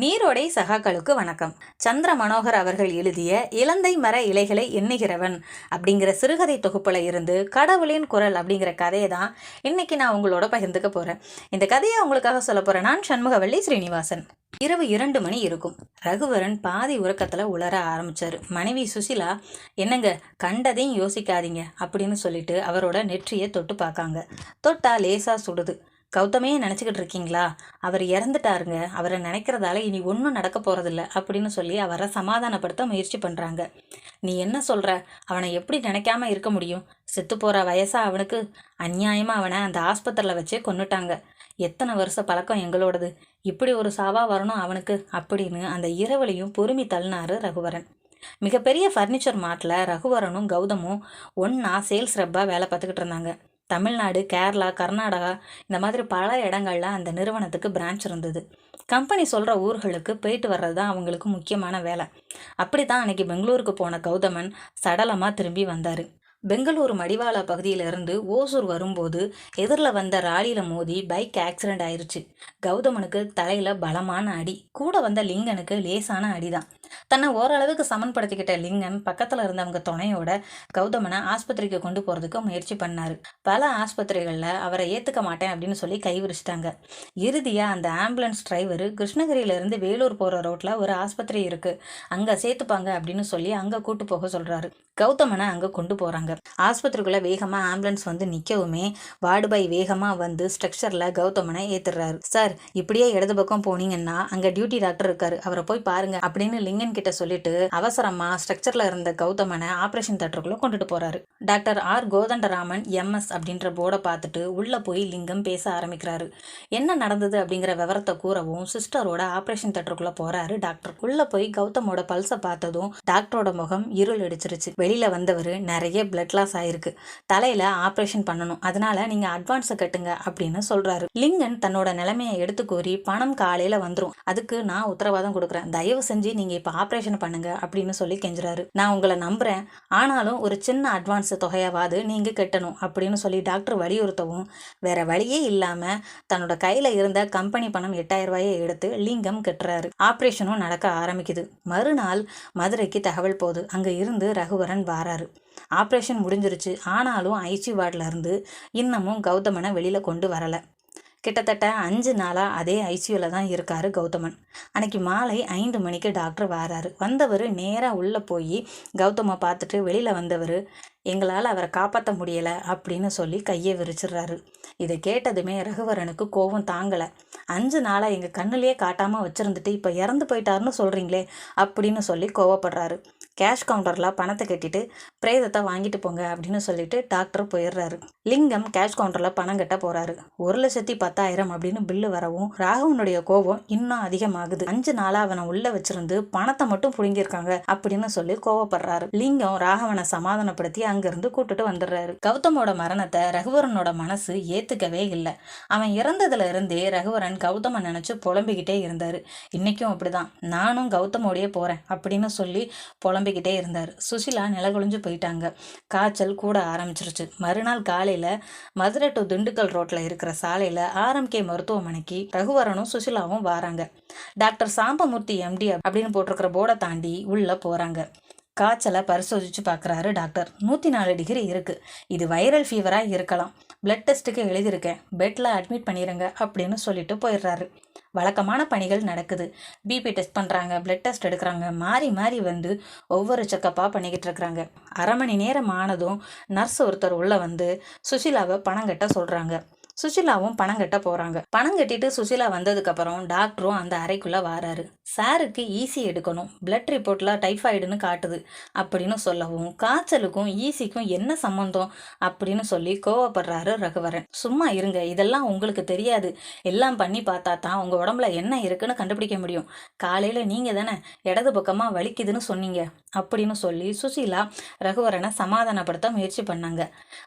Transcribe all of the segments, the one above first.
நீரோடை சகாக்களுக்கு வணக்கம். சந்திர மனோகர் அவர்கள் எழுதிய இலந்தை மர இலைகளை எண்ணுகிறவன் அப்படிங்கிற சிறுகதை தொகுப்பில் இருந்து கடவுளின் குரல் அப்படிங்கிற கதையை தான் இன்னைக்கு நான் உங்களோட பகிர்ந்துக்க போறேன். இந்த கதையை உங்களுக்காக சொல்ல போறேன். நான் சண்முகவள்ளி ஸ்ரீனிவாசன். இரவு இரண்டு மணி இருக்கும். ரகுவரன் பாதி உறக்கத்துல உளர ஆரம்பிச்சார். மனைவி சுசிலா என்னங்க கண்டதையும் யோசிக்காதீங்க அப்படின்னு சொல்லிட்டு அவரோட நெற்றியை தொட்டு பார்க்காங்க. தொட்டா லேசா சுடுது. கௌதமே நினச்சிக்கிட்டு இருக்கீங்களா? அவர் இறந்துட்டாருங்க. அவரை நினைக்கிறதால இனி ஒன்றும் நடக்க போகிறதில்ல அப்படின்னு சொல்லி அவரை சமாதானப்படுத்த முயற்சி பண்ணுறாங்க நீ என்ன சொல்கிற அவனை எப்படி நினைக்காம இருக்க முடியும்? செத்து போகிற வயசாக அவனுக்கு? அநியாயமாக அவனை அந்த ஆஸ்பத்திரியில் வச்சே கொன்னுட்டாங்க. எத்தனை வருஷ பழக்கம் எங்களோடது? இப்படி ஒரு சாவா வரணும் அவனுக்கு அப்படின்னு அந்த இரவலையும் பொறுமி தள்ளினாரு ரகுவரன். மிகப்பெரிய ஃபர்னிச்சர் மார்ட்டில் ரகுவரனும் கௌதமும் ஒன்றா சேல்ஸ் ரப்பாக வேலை பார்த்துக்கிட்டு இருந்தாங்க. தமிழ்நாடு கேரளா கர்நாடகா இந்த மாதிரி பல இடங்களில் அந்த நிறுவனத்துக்கு பிரான்ச் இருந்தது. கம்பெனி சொல்கிற ஊர்களுக்கு போயிட்டு வர்றது தான் அவங்களுக்கு முக்கியமான வேலை. அப்படி தான் அன்றைக்கி பெங்களூருக்கு போன கௌதமன் சடலமாக திரும்பி வந்தார். பெங்களூர் மடிவாளா பகுதியிலிருந்து ஓசூர் வரும்போது எதிரில் வந்த ராலியில் மோதி பைக் ஆக்சிடென்ட் ஆயிடுச்சு கௌதமனுக்கு தலையில் பலமான அடி. கூட வந்த லிங்கனுக்கு லேசான அடிதான். தன்னை ஓரளவுக்கு சமன்படுத்திக்கிட்ட லிங்கன் பக்கத்தில் இருந்தவங்க துணையோட கௌதமனை ஆஸ்பத்திரிக்கு கொண்டு போகிறதுக்கு முயற்சி பண்ணார். பல ஆஸ்பத்திரிகளில் அவரை ஏற்றுக்க மாட்டேன் அப்படின்னு சொல்லி கைவிரிச்சிட்டாங்க. இறுதியாக அந்த ஆம்புலன்ஸ் டிரைவர் கிருஷ்ணகிரியிலேருந்து வேலூர் போகிற ரோட்டில் ஒரு ஆஸ்பத்திரி இருக்குது அங்கே சேர்த்துப்பாங்க அப்படின்னு சொல்லி அங்கே கூட்டு போக சொல்கிறாரு கௌதமனை அங்கே கொண்டு போகிறாங்க ஆஸ்பத்திரிக்குள்ளே வேகமாக ஆம்புலன்ஸ் வந்து நிற்கவுமே வார்டுபாய் வேகமா வேகமாக வந்து ஸ்ட்ரக்சரில் கௌதமனை ஏற்றுறாரு சார் இப்படியே இடது பக்கம் போனீங்கன்னா அங்கே டியூட்டி டாக்டர் இருக்காரு. அவரை போய் பாருங்க அப்படின்னு லிங்கன் கிட்ட சொல்லிட்டு அவசரமா ஸ்ட்ரக்சர்ல இருந்த கௌதமனை ஆபரேஷன் தேட்டருக்குள்ள கொண்டுட்டு போறாரு. Doctor R. கோதண்டராமன் எம்எஸ் அப்படின்ற போர்டை பார்த்துட்டு உள்ள போய் லிங்கம் பேச ஆரம்பிக்கிறாரு. என்ன நடந்தது அப்படிங்கிற விவரத்தை கூறவும் சிஸ்டரோட ஆபரேஷன் தேட்டருக்குள்ள போறாரு டாக்டர். உள்ள போய் கௌதமோட பல்ஸை பார்த்ததும் டாக்டரோட முகம் இருள் அடிச்சிருச்சு. வெளியில வந்தவர் நிறைய பிளட் லாஸ் ஆயிருக்கு. தலையில ஆபரேஷன் பண்ணணும். அதனால நீங்க அட்வான்ஸை கட்டுங்க அப்படின்னு சொல்றாரு. லிங்கன் தன்னோட நிலைமையை எடுத்து கூறி பணம் காலையில வந்துடும் அதுக்கு நான் உத்தரவாதம் கொடுக்குறேன். தயவு செஞ்சு நீங்க இப்ப ஆப்ரேஷன் பண்ணுங்க அப்படின்னு சொல்லி கெஞ்சுறாரு. நான் உங்களை நம்புறேன். ஆனாலும் ஒரு சின்ன அட்வான்ஸ் தொகையாவது நீங்க கட்டணும் அப்படின்னு சொல்லி டாக்டர் வலியுறுத்தவும் வேற வழியே இல்லாம தன்னோட கையில இருந்த கம்பெனி பணம் எட்டாயிரம் ரூபாயை எடுத்து லிங்கம் கட்டுறாரு. ஆப்ரேஷனும் நடக்க ஆரம்பிக்குது. மறுநாள் மதுரைக்கு தகவல் போகுது. அங்க இருந்து ரகுவரன் வாராரு. ஆப்ரேஷன் முடிஞ்சிருச்சு. ஆனாலும் ஐசி வார்டில் இருந்து இன்னமும் கௌதமனை வெளியில் கொண்டு வரலை. கிட்டத்தட்ட அஞ்சு நாளாக அதே ஐசியூவில் தான் இருக்கார் கௌதமன். அன்னைக்கு மாலை ஐந்து மணிக்கு டாக்டர் வராரு. வந்தவர் நேராக உள்ளே போய் கௌதமை பார்த்துட்டு வெளியில் வந்தவர் எங்களால் அவரை காப்பாற்ற முடியலை அப்படின்னு சொல்லி கையை விரிச்சிடுறாரு. இதை கேட்டதுமே ரகுவரனுக்கு கோபம் தாங்கலை. அஞ்சு நாளாக எங்கள் கண்ணுலேயே காட்டாமல் வச்சுருந்துட்டு இப்போ இறந்து போயிட்டாருன்னு சொல்கிறீங்களே அப்படின்னு சொல்லி கோவப்படுறாரு. கேஷ் கவுண்டரில் பணத்தை கட்டிட்டு பிரேதத்தை வாங்கிட்டு போங்க அப்படின்னு சொல்லிட்டு டாக்டர் போயிடுறாரு. லிங்கம் கேஷ் கவுண்டரில் பணம் கட்ட போகிறாரு ஒரு லட்சத்தி பத்தாயிரம் அப்படின்னு பில்லு வரவும் ராகவனுடைய கோபம் இன்னும் அதிகமாகுது. அஞ்சு நாளாக அவனை உள்ளே வச்சிருந்து பணத்தை மட்டும் புடுங்கியிருக்காங்க அப்படின்னு சொல்லி கோவப்படுறாரு. லிங்கம் ராகவனை சமாதானப்படுத்தி அங்கிருந்து கூட்டுட்டு வந்துடுறாரு. கௌதமோட மரணத்தை ரகுவரனோட மனசு ஏத்துக்கவே இல்லை. அவன் இறந்ததுல இருந்தே ரகுவரன் கௌதம நினைச்சு புலம்பிக்கிட்டே இருந்தாரு. இன்னைக்கும் அப்படிதான். நானும் கௌதமோடையே போறேன் அப்படின்னு சொல்லி புலம்பிக்கிட்டே இருந்தார். சுஷிலா நிலகுழிஞ்சு போயிட்டாங்க. காய்ச்சல் கூட ஆரம்பிச்சிருச்சு. மறுநாள் காலையில மதுரை டு திண்டுக்கல் ரோட்ல இருக்கிற சாலையில ஆர்எம்கே மருத்துவமனைக்கு ரகுவரனும் சுஷிலாவும் வராங்க. டாக்டர் சாம்பமூர்த்தி எம்டி அப்படின்னு போட்டிருக்கிற போர்டை தாண்டி உள்ள போறாங்க. காய்ச்சலை பரிசோதிச்சு பார்க்குறாரு டாக்டர். நூற்றி நாலு டிகிரி இருக்குது இது வைரல் ஃபீவராக இருக்கலாம். பிளட் டெஸ்ட்டுக்கு எழுதியிருக்கேன். பெட்டில் அட்மிட் பண்ணிடுங்க அப்படின்னு சொல்லிட்டு போயிடுறாரு. வழக்கமான பணிகள் நடக்குது. பிபி டெஸ்ட் பண்ணுறாங்க பிளட் டெஸ்ட் எடுக்கிறாங்க மாறி மாறி வந்து ஒவ்வொரு செக்கப்பாக பண்ணிக்கிட்டு இருக்கிறாங்க. அரை மணி நேரம் ஆனதும் நர்ஸ் ஒருத்தர் உள்ளே வந்து சுஷிலாவை பணம் கட்ட சொல்கிறாங்க சுஷிலாவும் பணம் கட்ட போகிறாங்க பணம் கட்டிட்டு சுஷிலா வந்ததுக்கப்புறம் டாக்டரும் அந்த அறைக்குள்ளே வராரு. சாருக்கு ஈசி எடுக்கணும். பிளட் ரிப்போர்ட்டில் டைஃபாய்டுன்னு காட்டுது. அப்படின்னு சொல்லவும் காய்ச்சலுக்கும் ஈசிக்கும் என்ன சம்மந்தம் அப்படின்னு சொல்லி கோவப்படுறாரு ரகுவரன். சும்மா இருங்க இதெல்லாம் உங்களுக்கு தெரியாது. எல்லாம் பண்ணி பார்த்தா தான் உங்கள் உடம்புல என்ன இருக்குன்னு கண்டுபிடிக்க முடியும். காலையில் நீங்கள் தானே இடது பக்கமாக வலிக்குதுன்னு சொன்னீங்க. அப்படின்னு சொல்லி சுசீலா ரகுவரனை சமாதானப்படுத்த முயற்சி பண்ணாங்க.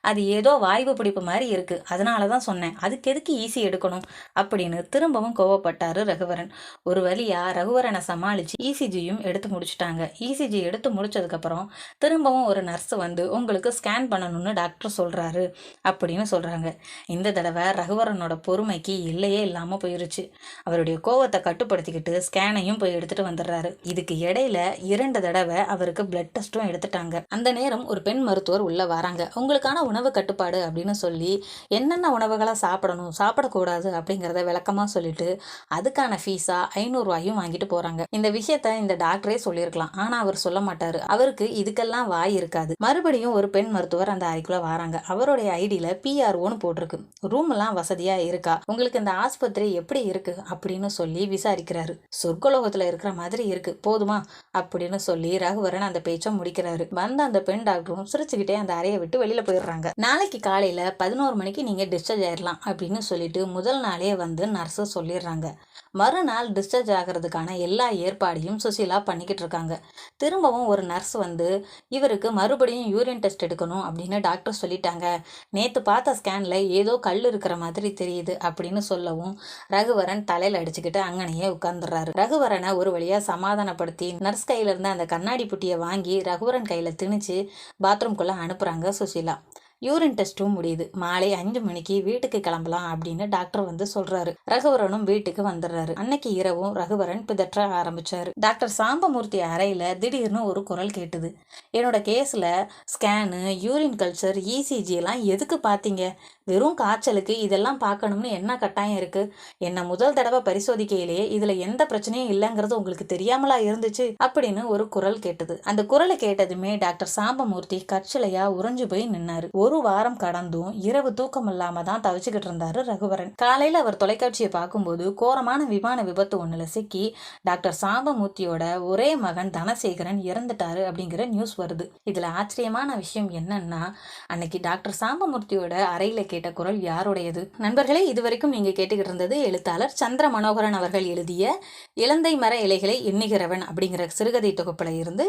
அது ஏதோ வாய்வு பிடிப்பு மாதிரி இருக்குது அதனால தான் சொன்னேன். சொன்னேன். அதுக்கு எதுக்கு ஈஸி எடுக்கணும்? அப்படின்னு திரும்பவும் கோவப்பட்டாரு ரகுவரன். ஒரு வழியா ரகுவரனை சமாளிச்சு இசிஜியும் எடுத்து முடிச்சிட்டாங்க. இசிஜி எடுத்து முடிச்சதுக்கப்புறம் திரும்பவும் ஒரு நர்ஸ் வந்து உங்களுக்கு ஸ்கேன் பண்ணணும்னு டாக்டர் சொல்றாரு அப்படின்னு சொல்றாங்க. இந்த தடவை ரகுவரனோட பொறுமைக்கு இல்லையே இல்லாம போயிருச்சு. அவருடைய கோவத்தை கட்டுப்படுத்திக்கிட்டு ஸ்கேனையும் போய் எடுத்துட்டு வந்துடுறாரு. இதுக்கு இடையில இரண்டு தடவை அவருக்கு பிளட் டெஸ்ட்டும் எடுத்துட்டாங்க. அந்த நேரம் ஒரு பெண் மருத்துவர் உள்ள வராங்க. உங்களுக்கான உணவு கட்டுப்பாடு அப்படின்னு சொல்லி என்னென்ன உணவுகளை சாப்பிடணும் சாப்பிடக்கூடாது அப்படிங்கிறத விளக்கமா சொல்லிட்டு அதுக்கான ஃபீஸா ஐநூறுரூவாயும் வாங்கிட்டு போறாங்க. இந்த விஷயத்த இந்த டாக்டரே சொல்லியிருக்கலாம். ஆனா அவர் சொல்ல மாட்டாரு. அவருக்கு இதுக்கெல்லாம் வாய் இருக்காது. மறுபடியும் ஒரு பெண் மருத்துவர் அந்த அறைக்குள்ள வராங்க. அவருடைய ஐடியில பிஆர்ஓன்னு போட்டிருக்கு. ரூம் எல்லாம் வசதியா இருக்கா? உங்களுக்கு இந்த ஆஸ்பத்திரி எப்படி இருக்கு? அப்படின்னு சொல்லி விசாரிக்கிறாரு. சொர்க்கலோகத்தில் இருக்கிற மாதிரி இருக்கு. போதுமா? அப்படின்னு சொல்லி ரகுவரன் அந்த பேச்சை முடிக்கிறாரு. வந்த அந்த பெண் டாக்டரும் சிரிச்சுக்கிட்டே அந்த அறையை விட்டு வெளியில் போயிடுறாங்க. நாளைக்கு காலையில் பதினோரு மணிக்கு நீங்கள் டிஸ்சார்ஜ் ஆயிடலாம் அப்படின்னு சொல்லிட்டு முதல் நாளே வந்து நர்ஸு சொல்லிடுறாங்க. மறுநாள் டிஸ்சார்ஜ் ஆகிறதுக்கான எல்லா ஏற்பாடையும் சுசீலா பண்ணிக்கிட்டு இருக்காங்க. திரும்பவும் ஒரு நர்ஸ் வந்து இவருக்கு மறுபடியும் யூரின் டெஸ்ட் எடுக்கணும் அப்படின்னு டாக்டர் சொல்லிட்டாங்க. நேற்று பார்த்த ஸ்கேனில் ஏதோ கல் இருக்கிற மாதிரி தெரியுது அப்படின்னு சொல்லவும் ரகுவரன் தலையில் அடிச்சுக்கிட்டு அங்கனையே உட்காந்துடுறாரு ரகுவரனை ஒரு வழியாக சமாதானப்படுத்தி நர்ஸ் கையிலிருந்து அந்த கண்ணாடி புட்டியை வாங்கி ரகுவரன் கையில் திணிச்சு பாத்ரூம்குள்ளே அனுப்புகிறாங்க சுசீலா யூரின் டெஸ்ட்டும் முடியுது. மாலை அஞ்சு மணிக்கு வீட்டுக்கு கிளம்பலாம் அப்படின்னு டாக்டர் வந்து சொல்றாரு. ரகுவரனும் வீட்டுக்கு வந்துடுறாரு. அன்னைக்கு இரவும் ரகுவரன் பிதற்ற ஆரம்பிச்சாரு. டாக்டர் சாம்பமூர்த்தி அறையில திடீர்னு ஒரு குரல் கேட்டுது. என்னோட கேஸ்ல ஸ்கேனு யூரின் கல்ச்சர் இசிஜி எல்லாம் எதுக்கு பார்த்தீங்க வெறும் காய்ச்சலுக்கு இதெல்லாம் பார்க்கணும்னு என்ன கட்டாயம் இருக்கு? என்ன முதல் தடவை பரிசோதிக்கையிலேயே இதுல எந்த பிரச்சனையும் இல்லைங்கிறது உங்களுக்கு தெரியாமலா இருந்துச்சு? அப்படின்னு ஒரு குரல் கேட்டது. அந்த குரலை கேட்டதுமே டாக்டர் சாம்பமூர்த்தி கற்சிலையா உறைஞ்சு போய் நின்னாரு. ஒரு வாரம் கடந்தும் இரவு தூக்கம் இல்லாம தான் தவிச்சுக்கிட்டு இருந்தாரு ரகுவரன். காலையில அவர் தொலைக்காட்சியை பார்க்கும்போது கோரமான விமான விபத்து ஒண்ணுல சிக்கி டாக்டர் சாம்பமூர்த்தியோட ஒரே மகன் தனசேகரன் இறந்துட்டாரு அப்படிங்கிற நியூஸ் வருது. இதுல ஆச்சரியமான விஷயம் என்னன்னா அன்னைக்கு டாக்டர் சாம்பமூர்த்தியோட அறையில கேட்ட குரல் யாருடையது? நண்பர்களே இதுவரைக்கும் நீங்க கேட்டுக்கிட்டு இருந்தது எழுத்தாளர் சந்திர மனோகரன் அவர்கள் எழுதிய இலந்தை மர இலைகளை எண்ணுகிறவன் அப்படிங்கிற சிறுகதை தொகுப்புல இருந்து